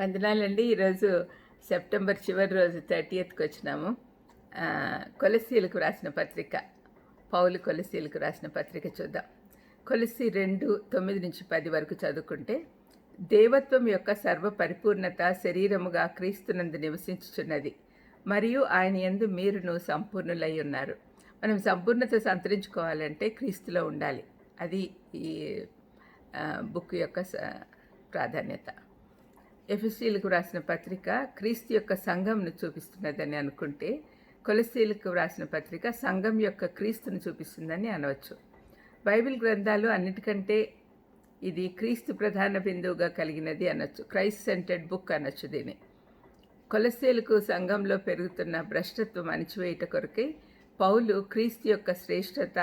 వందనాలండి. ఈరోజు సెప్టెంబర్ చివరి రోజు థర్టీయత్కి వచ్చినాము. కొలసీలకు రాసిన పత్రిక పౌలు కొలసీలకు రాసిన పత్రిక చూద్దాం. కొలసి రెండు తొమ్మిది నుంచి పది వరకు చదువుకుంటే దేవత్వం యొక్క సర్వ పరిపూర్ణత శరీరముగా క్రీస్తునందు నివసించుచున్నది. మరియు ఆయన యందు మీరును సంపూర్ణులై ఉన్నారు. మనం సంపూర్ణత సంతరించుకోవాలంటే క్రీస్తులో ఉండాలి. అది ఈ బుక్ యొక్క ప్రాధాన్యత. ఎఫ్ఎస్సీలకు రాసిన పత్రిక క్రీస్తు యొక్క సంఘంను చూపిస్తున్నదని అనుకుంటే కొలసీలకు రాసిన పత్రిక సంఘం యొక్క క్రీస్తును చూపిస్తుందని అనవచ్చు. బైబిల్ గ్రంథాలు అన్నిటికంటే ఇది క్రీస్తు ప్రధాన బిందువుగా కలిగినది అనొచ్చు. క్రైస్ట్ సెంటెడ్ బుక్ అనొచ్చు దీని కొలసీలకు సంఘంలో పెరుగుతున్న భ్రష్టత్వం అణిచివేయట కొరకే పౌలు క్రీస్తు యొక్క శ్రేష్టత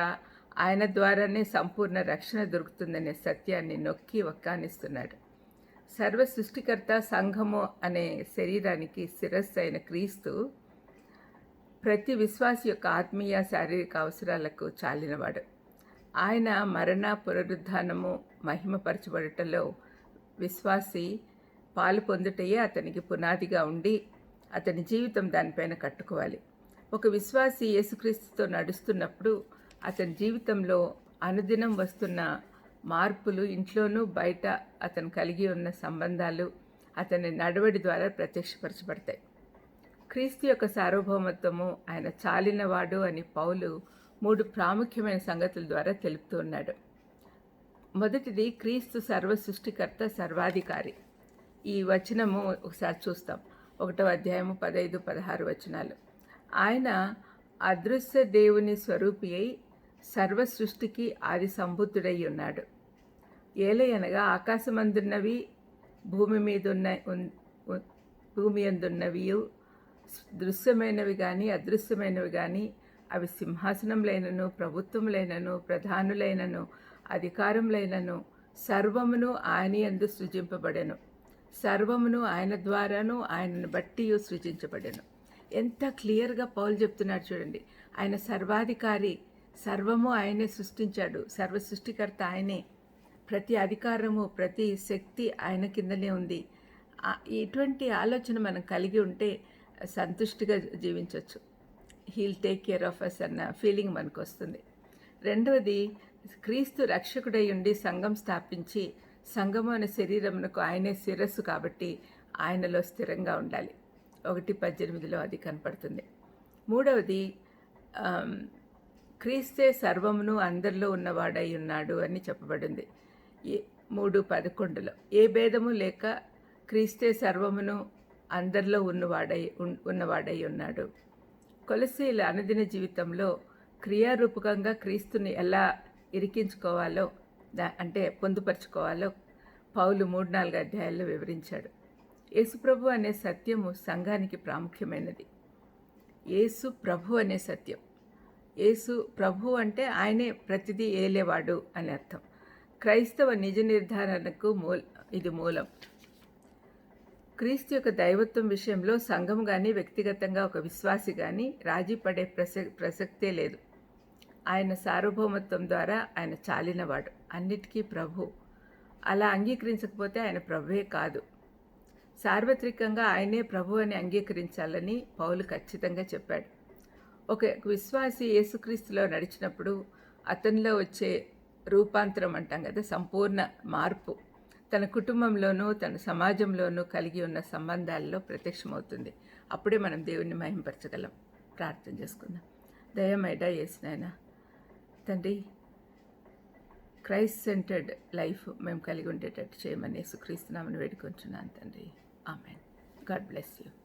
ఆయన ద్వారానే సంపూర్ణ రక్షణ దొరుకుతుందనే సత్యాన్ని నొక్కి వక్కానిస్తున్నాడు. సర్వ సృష్టికర్త సంఘము అనే శరీరానికి శిరస్సు అయిన క్రీస్తు ప్రతి విశ్వాసి యొక్క ఆత్మీయ శారీరక అవసరాలకు చాలినవాడు. ఆయన మరణ పునరుద్ధానము మహిమపరచబడటంలో విశ్వాసి పాలు పొందుటయే అతనికి పునాదిగా ఉండి అతని జీవితం దానిపైన కట్టుకోవాలి. ఒక విశ్వాసి యేసుక్రీస్తుతో నడుస్తున్నప్పుడు అతని జీవితంలో అనుదినం వస్తున్న మార్పులు ఇంట్లోనూ బయట అతను కలిగి ఉన్న సంబంధాలు అతని నడవడి ద్వారా ప్రత్యక్షపరచబడతాయి. క్రీస్తు యొక్క సార్వభౌమత్వము ఆయన చాలినవాడు అని పౌలు మూడు ప్రాముఖ్యమైన సంగతుల ద్వారా తెలుపుతూ ఉన్నాడు. మొదటిది క్రీస్తు సర్వ సృష్టికర్త సర్వాధికారి. ఈ వచనము ఒకసారి చూస్తాం. ఒకటో అధ్యాయము పదైదు పదహారు వచనాలు. ఆయన అదృశ్య దేవుని స్వరూపి అయి సర్వ సృష్టికి ఆది సంబుద్ధుడై ఉన్నాడు. ఏలయనగా ఆకాశమందున్నవి భూమి మీద ఉన్న ఉన్- భూమి అందున్నవి దృశ్యమైనవి కానీ అదృశ్యమైనవి కానీ అవి సింహాసనములైనను ప్రభుత్వంలైనను ప్రధానులైనను అధికారంలైనను సర్వమును ఆయన యందు సృజింపబడెను. సర్వమును ఆయన ద్వారాను ఆయనను బట్టి సృజించబడెను. ఎంత క్లియర్గా పౌలు చెప్తున్నాడు చూడండి. ఆయన సర్వాధికారి సర్వము ఆయనే సృష్టించాడు. సర్వ సృష్టికర్త ఆయనే. ప్రతి అధికారము ప్రతి శక్తి ఆయన కిందనే ఉంది. ఇటువంటి ఆలోచన మనం కలిగి ఉంటే సంతుష్టిగా జీవించవచ్చు heal take care of us అన్న ఫీలింగ్ మనకు వస్తుంది రెండవది క్రీస్తు రక్షకుడై ఉండి సంఘం స్థాపించి సంఘము అనే శరీరమునకు ఆయనే శిరస్సు కాబట్టి ఆయనలో స్థిరంగా ఉండాలి. ఒకటి పద్దెనిమిదిలో అది కనపడుతుంది. మూడవది క్రీస్తే సర్వమును అందరిలో ఉన్నవాడై ఉన్నాడు అని చెప్పబడింది. మూడు పదకొండులో. ఏ భేదము లేక క్రీస్తే సర్వమును అందరిలో ఉన్నవాడై ఉన్నవాడై ఉన్నాడు. కొలసీల అనుదిన జీవితంలో క్రియారూపకంగా క్రీస్తుని ఎలా ఇరికించుకోవాలో దా అంటే పొందుపరుచుకోవాలో పౌలు మూడు నాలుగు అధ్యాయాల్లో వివరించాడు. యేసుప్రభు అనే సత్యము సంఘానికి ప్రాముఖ్యమైనది. యేసు ప్రభు అనే సత్యం. యేసు ప్రభు అంటే ఆయనే ప్రతిదీ ఏలేవాడు అని అర్థం. క్రైస్తవ నిజ నిర్ధారణకు మూల ఇది మూలం. క్రీస్తు యొక్క దైవత్వం విషయంలో సంఘం కానీ వ్యక్తిగతంగా ఒక విశ్వాసి కానీ రాజీ పడే ప్రస ప్రసక్తే లేదు. ఆయన సార్వభౌమత్వం ద్వారా ఆయన చాలినవాడు. అన్నిటికీ ప్రభు. అలా అంగీకరించకపోతే ఆయన ప్రభువే కాదు. సార్వత్రికంగా ఆయనే ప్రభు అని అంగీకరించాలని పౌలు ఖచ్చితంగా చెప్పాడు. ఒక విశ్వాసి యేసుక్రీస్తులో నడిచినప్పుడు అతనిలో వచ్చే రూపాంతరం అంటాం కదా సంపూర్ణ మార్పు. తన కుటుంబంలోనూ తన సమాజంలోనూ కలిగి ఉన్న సంబంధాల్లో ప్రత్యక్షమవుతుంది. అప్పుడే మనం దేవుణ్ణి మహింపరచగలం. ప్రార్థన చేసుకుందాం. దయమైడ చేసినాయన తండ్రి క్రైస్ట్ సెంటర్డ్ లైఫ్ మేము కలిగి ఉండేటట్టు చేయమని యేసుక్రీస్తునామని వేడుకొంచున్నాను తండ్రి. ఆమెన్. God bless you.